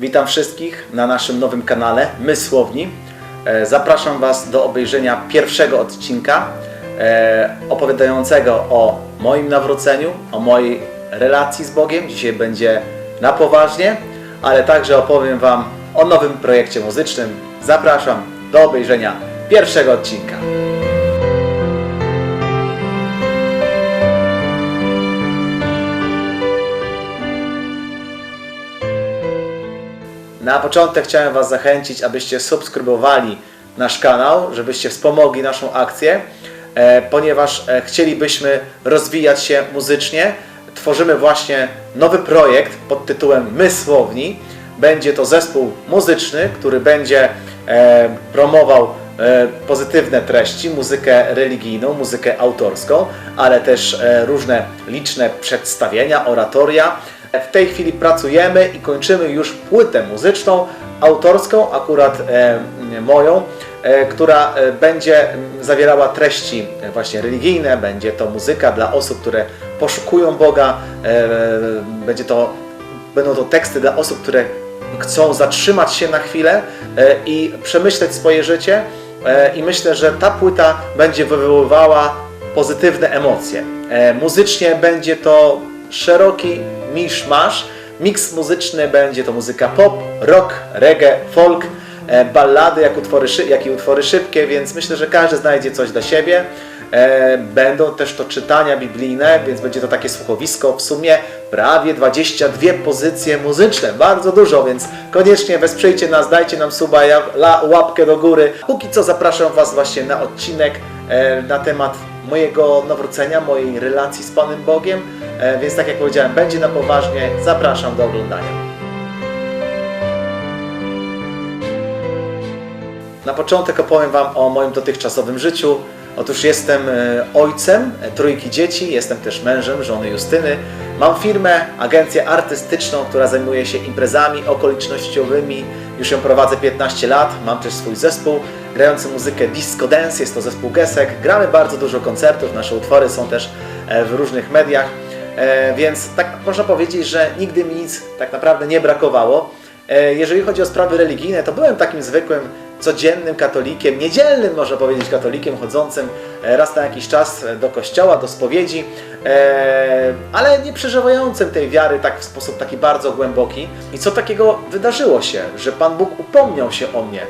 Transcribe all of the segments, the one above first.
Witam wszystkich na naszym nowym kanale My Słowni. E, Zapraszam Was do obejrzenia pierwszego odcinka e, opowiadającego o moim nawróceniu, o mojej relacji z Bogiem. Dzisiaj będzie na poważnie, ale także opowiem Wam o nowym projekcie muzycznym. Zapraszam do obejrzenia pierwszego odcinka. Na początek chciałem Was zachęcić, abyście subskrybowali nasz kanał, żebyście wspomogli naszą akcję, e, ponieważ e, chcielibyśmy rozwijać się muzycznie. Tworzymy właśnie nowy projekt pod tytułem My Słowni. Będzie to zespół muzyczny, który będzie e, promował pozytywne treści, muzykę religijną, muzykę autorską, ale też różne liczne przedstawienia, oratoria. W tej chwili pracujemy i kończymy już płytę muzyczną, autorską, akurat e, moją, e, która e, będzie zawierała treści e, właśnie religijne, będzie to muzyka dla osób, które poszukują Boga, e, będzie to, będą to teksty dla osób, które chcą zatrzymać się na chwilę e, i przemyśleć swoje życie e, i myślę, że ta płyta będzie wywoływała pozytywne emocje. E, Muzycznie będzie to szeroki miszmasz, miks muzyczny będzie to muzyka pop, rock, reggae, folk, e, ballady, jak, utwory, jak i utwory szybkie, więc myślę, że każdy znajdzie coś dla siebie. E, Będą też to czytania biblijne, więc będzie to takie słuchowisko. W sumie prawie 22 pozycje muzyczne, bardzo dużo, więc koniecznie wesprzyjcie nas, dajcie nam suba, łapkę do góry. Póki co zapraszam Was właśnie na odcinek e, na temat mojego nawrócenia, mojej relacji z Panem Bogiem, e, więc tak jak powiedziałem, będzie na poważnie. Zapraszam do oglądania. Na początek opowiem Wam o moim dotychczasowym życiu. Otóż jestem e, ojcem e, trójki dzieci, jestem też mężem żony Justyny. Mam firmę, agencję artystyczną, która zajmuje się imprezami okolicznościowymi. Już ją prowadzę 15 lat. Mam też swój zespół grający muzykę disco dance, jest to zespół Gesek. Gramy bardzo dużo koncertów, nasze utwory są też e, w różnych mediach. Więc tak można powiedzieć, że nigdy mi nic tak naprawdę nie brakowało. Jeżeli chodzi o sprawy religijne, to byłem takim zwykłym, codziennym katolikiem, niedzielnym można powiedzieć katolikiem, chodzącym e, raz na jakiś czas e, do kościoła, do spowiedzi, e, ale nie przeżywającym tej wiary tak w sposób taki bardzo głęboki. I co takiego wydarzyło się, że Pan Bóg upomniał się o mnie,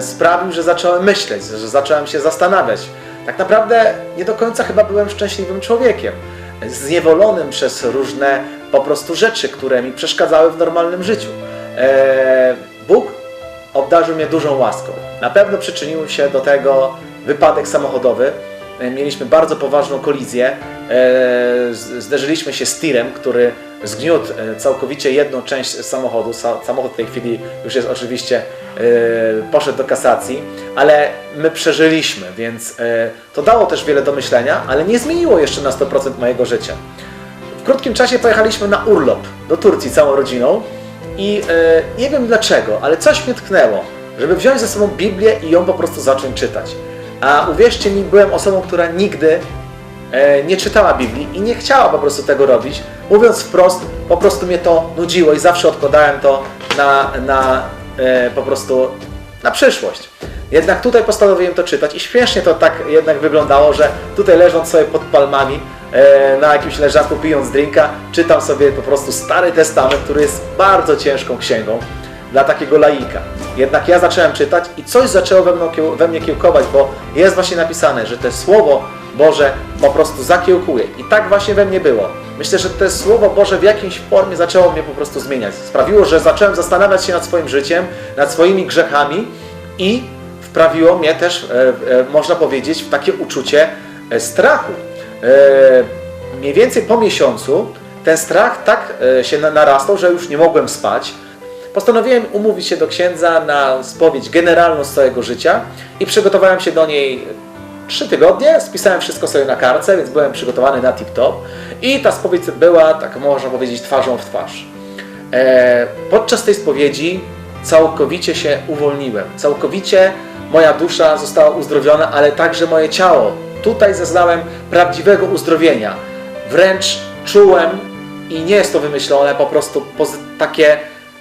sprawił, że zacząłem myśleć, że zacząłem się zastanawiać. Tak naprawdę nie do końca chyba byłem szczęśliwym człowiekiem zniewolonym przez różne po prostu rzeczy, które mi przeszkadzały w normalnym życiu. Bóg obdarzył mnie dużą łaską. Na pewno przyczynił się do tego wypadek samochodowy. E, Mieliśmy bardzo poważną kolizję. Z- Zderzyliśmy się z tirem, który zgniótł e, całkowicie jedną część samochodu. Sa- Samochód w tej chwili już jest oczywiście e, poszedł do kasacji, ale my przeżyliśmy, więc e, to dało też wiele do myślenia, ale nie zmieniło jeszcze na 100% mojego życia. W krótkim czasie pojechaliśmy na urlop do Turcji całą rodziną i e, nie wiem dlaczego, ale coś mnie tknęło, żeby wziąć ze sobą Biblię i ją po prostu zacząć czytać. A uwierzcie mi, byłem osobą, która nigdy e, nie czytała Biblii i nie chciała po prostu tego robić. Mówiąc wprost, po prostu mnie to nudziło i zawsze odkładałem to na, na e, po prostu na przyszłość. Jednak tutaj postanowiłem to czytać i śmiesznie to tak jednak wyglądało, że tutaj leżąc sobie pod palmami e, na jakimś leżaku pijąc drinka, czytam sobie po prostu Stary Testament, który jest bardzo ciężką księgą dla takiego laika. Jednak ja zacząłem czytać i coś zaczęło we, mną, we mnie kiełkować, bo jest właśnie napisane, że to Słowo Boże po prostu zakiełkuje. I tak właśnie we mnie było. Myślę, że to Słowo Boże w jakiejś formie zaczęło mnie po prostu zmieniać. Sprawiło, że zacząłem zastanawiać się nad swoim życiem, nad swoimi grzechami i wprawiło mnie też, e, e, można powiedzieć, w takie uczucie e, strachu. Mniej więcej po miesiącu ten strach tak się na- narastał, że już nie mogłem spać. Postanowiłem umówić się do księdza na spowiedź generalną z całego życia i przygotowałem się do niej trzy tygodnie, spisałem wszystko sobie na kartce, więc byłem przygotowany na tip-top i ta spowiedź była, tak można powiedzieć, twarzą w twarz. Podczas tej spowiedzi całkowicie się uwolniłem. Całkowicie moja dusza została uzdrowiona, ale także moje ciało. Tutaj zeznałem prawdziwego uzdrowienia. Wręcz czułem, i nie jest to wymyślone, po prostu takie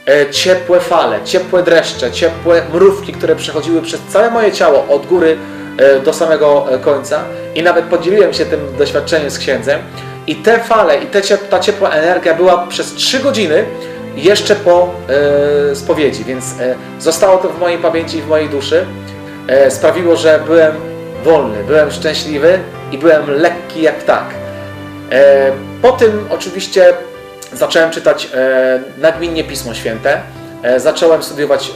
e, ciepłe fale, ciepłe dreszcze, ciepłe mrówki, które przechodziły przez całe moje ciało od góry e, do samego e, końca i nawet podzieliłem się tym doświadczeniem z księdzem i te fale i te ciep ta ciepła energia była przez 3 godziny jeszcze po e, spowiedzi, więc e, zostało to w mojej pamięci i w mojej duszy. E, sprawiło, że byłem wolny, byłem szczęśliwy i byłem lekki jak ptak. E, Po tym oczywiście zacząłem czytać e, nagminnie Pismo Święte. Zacząłem studiować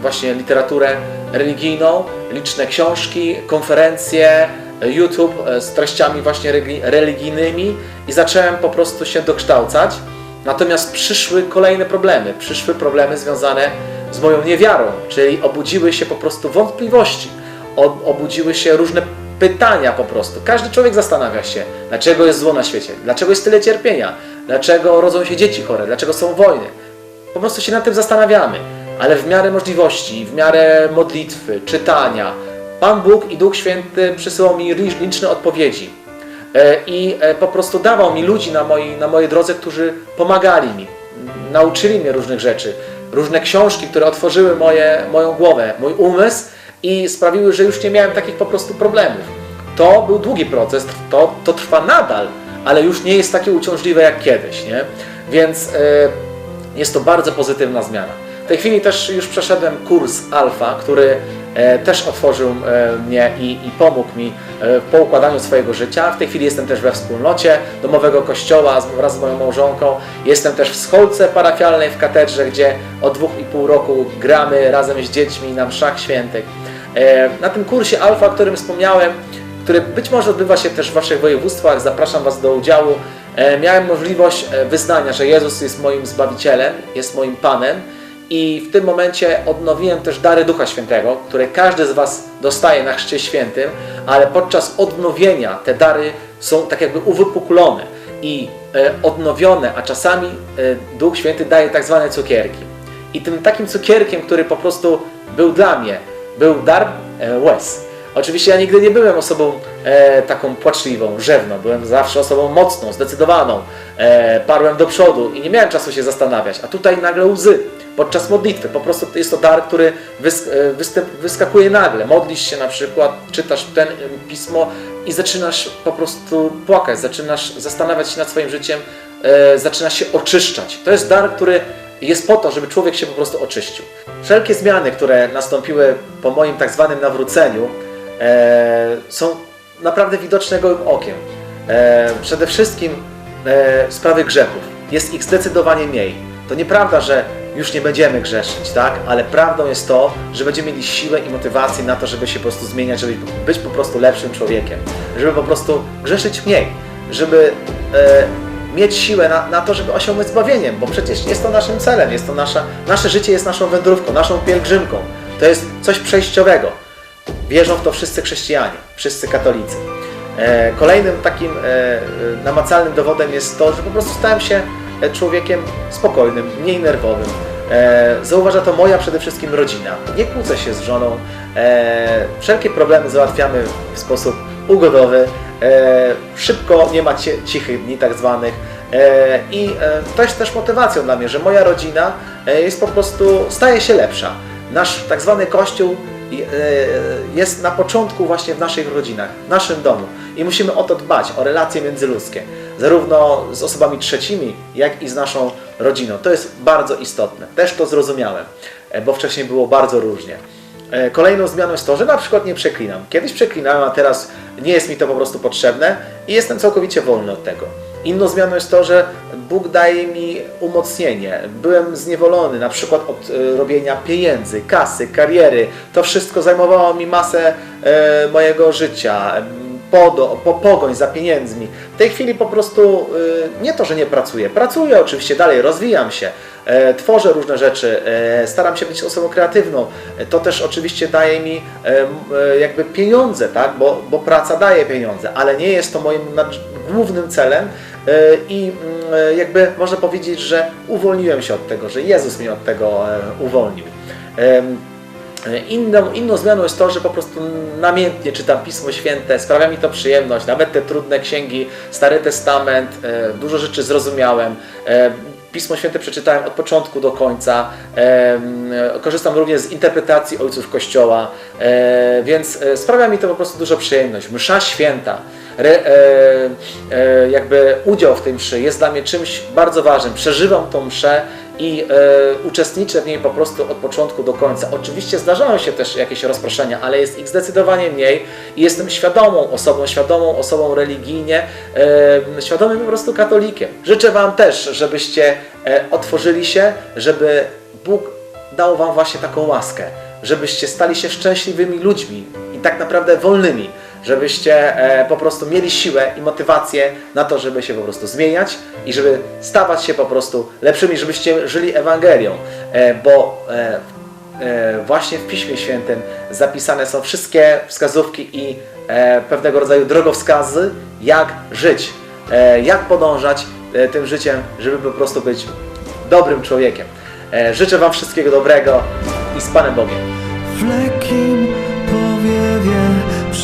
właśnie literaturę religijną, liczne książki, konferencje, YouTube z treściami właśnie religijnymi i zacząłem po prostu się dokształcać. Natomiast przyszły kolejne problemy. Przyszły problemy związane z moją niewiarą, czyli obudziły się po prostu wątpliwości, ob- obudziły się różne pytania po prostu. Każdy człowiek zastanawia się, dlaczego jest zło na świecie, dlaczego jest tyle cierpienia, dlaczego rodzą się dzieci chore, dlaczego są wojny. Po prostu się nad tym zastanawiamy, ale w miarę możliwości, w miarę modlitwy, czytania, Pan Bóg i Duch Święty przysyłał mi licz- liczne odpowiedzi. E, I e, po prostu dawał mi ludzi na mojej, na mojej drodze, którzy pomagali mi, nauczyli mnie różnych rzeczy, różne książki, które otworzyły moje, moją głowę, mój umysł i sprawiły, że już nie miałem takich po prostu problemów. To był długi proces, to, to trwa nadal, ale już nie jest takie uciążliwe jak kiedyś, nie? Więc e, jest to bardzo pozytywna zmiana. W tej chwili też już przeszedłem kurs Alfa, który też otworzył e, mnie i, i pomógł mi e, w poukładaniu swojego życia. W tej chwili jestem też we wspólnocie domowego kościoła wraz z moją małżonką. Jestem też w scholce parafialnej w katedrze, gdzie od dwóch i pół roku gramy razem z dziećmi na mszach świętych. E, Na tym kursie Alfa, o którym wspomniałem, który być może odbywa się też w Waszych województwach, zapraszam Was do udziału. E, Miałem możliwość e, wyznania, że Jezus jest moim Zbawicielem, jest moim Panem i w tym momencie odnowiłem też dary Ducha Świętego, które każdy z Was dostaje na Chrzcie Świętym, ale podczas odnowienia te dary są tak jakby uwypuklone i e, odnowione, a czasami e, Duch Święty daje tak zwane cukierki. I tym takim cukierkiem, który po prostu był dla mnie, był dar e, łez. Oczywiście ja nigdy nie byłem osobą e, taką płaczliwą, rzewną. Byłem zawsze osobą mocną, zdecydowaną. E, parłem do przodu i nie miałem czasu się zastanawiać. A tutaj nagle łzy podczas modlitwy. Po prostu jest to dar, który e, wyskakuje nagle. Modlisz się na przykład, czytasz ten e, pismo i zaczynasz po prostu płakać, zaczynasz zastanawiać się nad swoim życiem, e, zaczynasz się oczyszczać. To jest dar, który jest po to, żeby człowiek się po prostu oczyścił. Wszelkie zmiany, które nastąpiły po moim tak zwanym nawróceniu, e, są naprawdę widoczne gołym okiem. E, przede wszystkim e, sprawy grzechów. Jest ich zdecydowanie mniej. To nieprawda, że już nie będziemy grzeszyć, tak? Ale prawdą jest to, że będziemy mieli siłę i motywację na to, żeby się po prostu zmieniać, żeby być po prostu lepszym człowiekiem, żeby po prostu grzeszyć mniej, żeby e, mieć siłę na, na to, żeby osiągnąć zbawieniem, bo przecież jest to naszym celem, jest to nasza, nasze życie jest naszą wędrówką, naszą pielgrzymką. To jest coś przejściowego. Wierzą w to wszyscy chrześcijanie, wszyscy katolicy. E, Kolejnym takim e, e, namacalnym dowodem jest to, że po prostu stałem się człowiekiem spokojnym, mniej nerwowym. Zauważa to moja przede wszystkim rodzina. Nie kłócę się z żoną. Wszelkie problemy załatwiamy w sposób ugodowy. Szybko, nie ma cichych dni tak zwanych. I to jest też motywacją dla mnie, że moja rodzina jest po prostu, staje się lepsza. Nasz tak zwany kościół jest na początku właśnie w naszych rodzinach, w naszym domu i musimy o to dbać, o relacje międzyludzkie, zarówno z osobami trzecimi, jak i z naszą rodziną. To jest bardzo istotne. Też to zrozumiałem, e, bo wcześniej było bardzo różnie. E, Kolejną zmianą jest to, że na przykład nie przeklinam. Kiedyś przeklinałem, a teraz nie jest mi to po prostu potrzebne i jestem całkowicie wolny od tego. Inną zmianą jest to, że Bóg daje mi umocnienie. Byłem zniewolony na przykład od e, robienia pieniędzy, kasy, kariery. To wszystko zajmowało mi masę e, mojego życia. po, pogoń za pieniędzmi. W tej chwili po prostu e, nie to, że nie pracuję. Pracuję oczywiście dalej, rozwijam się, tworzę różne rzeczy, staram się być osobą kreatywną. To też oczywiście daje mi jakby pieniądze, tak? bo, bo praca daje pieniądze, ale nie jest to moim głównym celem e, i mm, e, jakby można powiedzieć, że uwolniłem się od tego, że Jezus mnie od tego e, uwolnił. Inną, inną zmianą jest to, że po prostu namiętnie czytam Pismo Święte, sprawia mi to przyjemność, nawet te trudne księgi, Stary Testament, dużo rzeczy zrozumiałem. Pismo Święte przeczytałem od początku do końca. Korzystam również z interpretacji ojców Kościoła, więc sprawia mi to po prostu dużo przyjemność. Msza święta, re, e, e, jakby udział w tej mszy jest dla mnie czymś bardzo ważnym. Przeżywam tą mszę i e, uczestniczę w niej po prostu od początku do końca. Oczywiście zdarzają się też jakieś rozproszenia, ale jest ich zdecydowanie mniej i jestem świadomą osobą, świadomą osobą religijnie, e, świadomym po prostu katolikiem. Życzę Wam też, żebyście e, otworzyli się, żeby Bóg dał Wam właśnie taką łaskę, żebyście stali się szczęśliwymi ludźmi i tak naprawdę wolnymi żebyście e, po prostu mieli siłę i motywację na to, żeby się po prostu zmieniać i żeby stawać się po prostu lepszymi, żebyście żyli Ewangelią, e, bo e, właśnie w Piśmie Świętym zapisane są wszystkie wskazówki i pewnego rodzaju drogowskazy, jak żyć, jak podążać tym życiem, żeby po prostu być dobrym człowiekiem. Życzę Wam wszystkiego dobrego i z Panem Bogiem.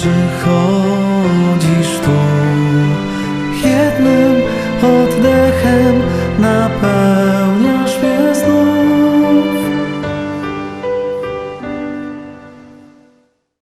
等候